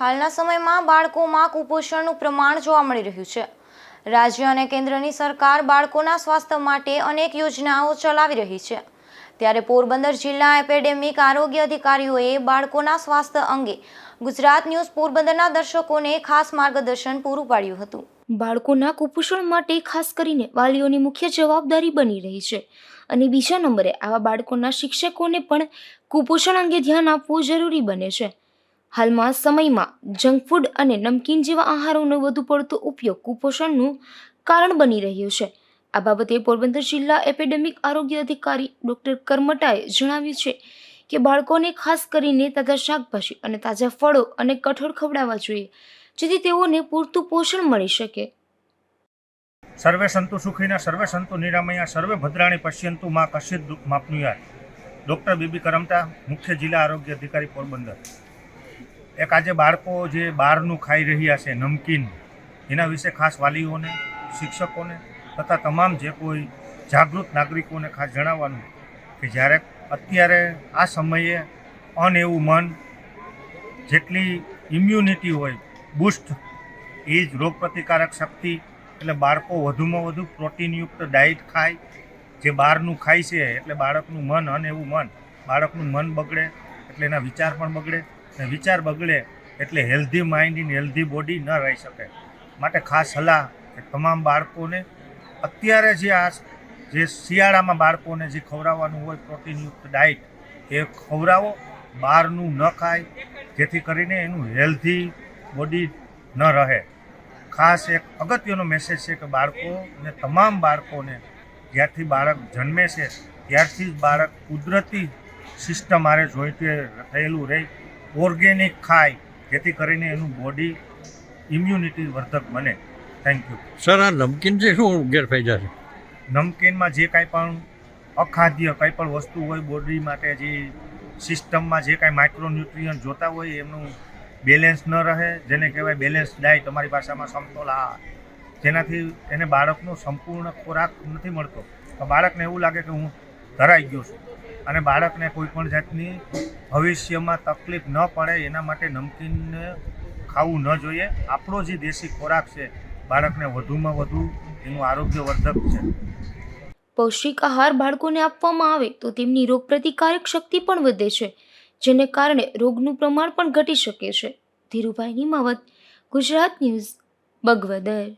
હાલના સમયમાં બાળકોમાં કુપોષણનું પ્રમાણ જોવા મળી રહ્યું છે. રાજ્ય અને કેન્દ્રની સરકાર બાળકોના સ્વાસ્થ્ય માટે અનેક યોજનાઓ ચલાવી રહી છે. ત્યારે પોરબંદર જિલ્લા એપેડેમિક આરોગ્ય અધિકારીઓએ બાળકોના સ્વાસ્થ્ય અંગે ગુજરાત ન્યૂઝ પોરબંદરના દર્શકોને ખાસ માર્ગદર્શન પૂરું પાડ્યું હતું. બાળકોના કુપોષણ માટે ખાસ કરીને વાલીઓની મુખ્ય જવાબદારી બની રહી છે. અને બીજા નંબરે આવા બાળકોના શિક્ષકોને પણ કુપોષણ અંગે ધ્યાન આપવું જરૂરી બને છે. હાલમાં સમયમાં જંક ફૂડ અને નમકીન જેવા આહારોનો વધુ પડતો ઉપયોગ કુપોષણનું કારણ બની રહ્યો છે. આ બાબતે પોરબંદર જિલ્લા એપેડેમિક આરોગ્ય અધિકારી ડૉક્ટર કરમટાએ જણાવ્યું છે કે બાળકોને ખાસ કરીને તાજા શાકભાજી અને તાજા ફળો અને કઠોળ ખવડાવવા જોઈએ, જેથી તેઓને પૂરતું પોષણ મળી શકે. સર્વે સંતુ સુખીના, સર્વે સંતુ નિરામયા, સર્વે ભદ્રાણી પશ્યંતુ માં કશ્યિત દુઃખ માપનુયાર ડૉક્ટર બીબી કરમટા, મુખ્ય જિલ્લા આરોગ્ય અધિકારી પોરબંદર. એક આજે બાળકો જે બહારનું ખાઈ રહ્યા છે નમકીન, એના વિશે ખાસ વાલીઓને, શિક્ષકોને તથા તમામ જે કોઈ જાગૃત નાગરિકોને ખાસ જણાવવાનું કે જ્યારે અત્યારે આ સમયે અન એવું મન જેટલી ઇમ્યુનિટી હોય બુસ્ટ એ જ રોગપ્રતિકારક શક્તિ, એટલે બાળકો વધુમાં વધુ પ્રોટીનયુક્ત ડાયટ ખાય, જે બહારનું ખાય છે, એટલે બાળકનું મન અને એવું મન, બાળકનું મન બગડે, એટલે એના વિચાર પણ બગડે અને વિચાર બગડે એટલે healthy mind in healthy body ન રહી શકે. માટે ખાસ સલાહ કે તમામ બાળકોને અત્યારે જે આ જે શિયાળામાં બાળકોને જે ખવડાવવાનું હોય પ્રોટીનયુક્ત ડાયટ એ ખવડાવો, બહારનું ન ખાય, જેથી કરીને એનું હેલ્ધી બોડી ન રહે. ખાસ એક અગત્યનો મેસેજ છે કે બાળકોને તમામ બાળકોને જ્યારથી બાળક જન્મે છે, ત્યારથી જ બાળક કુદરતી સિસ્ટમ આરે જોઈતી થયેલું રહે. ઓર્ગેનિક ખાય જેથી કરીને એનું બોડી ઇમ્યુનિટી વર્ધક બને. થેન્ક યુ સર આ નમકીનથી શું ગેરફાયદા છે? નમકીનમાં જે કાંઈ પણ અખાદ્ય કંઈ પણ વસ્તુ હોય બોડી માટે જે સિસ્ટમમાં જે કાંઈ માઇક્રોન્યુટ્રિયન્ટ જોતા હોય એમનું બેલેન્સ ન રહે. જેને કહેવાય બેલેન્સ ડાયટ તમારી ભાષામાં સમતોલ આહાર જેનાથી એને બાળકનો સંપૂર્ણ ખોરાક નથી મળતો. તો બાળકને એવું લાગે કે હું ધરાઈ ગયો છું. અને બાળકને કોઈ પણ જાતની ભવિષ્યમાં તકલીફ ન પડે એના માટે નમકીનને ખાવું ન જોઈએ. આપણો જે દેશી ખોરાક છે, બાળકને વધુમાં વધુ એનું આરોગ્યવર્ધક છે. પૌષ્ટિક આહાર બાળકોને આપવામાં આવે તો તેમની રોગ પ્રતિકારક શક્તિ પણ વધે છે, જેને કારણે રોગનું પ્રમાણ પણ ઘટી શકે છે. ધીરુભાઈ નિમાવત, ગુજરાત ન્યૂઝ, બગવદર.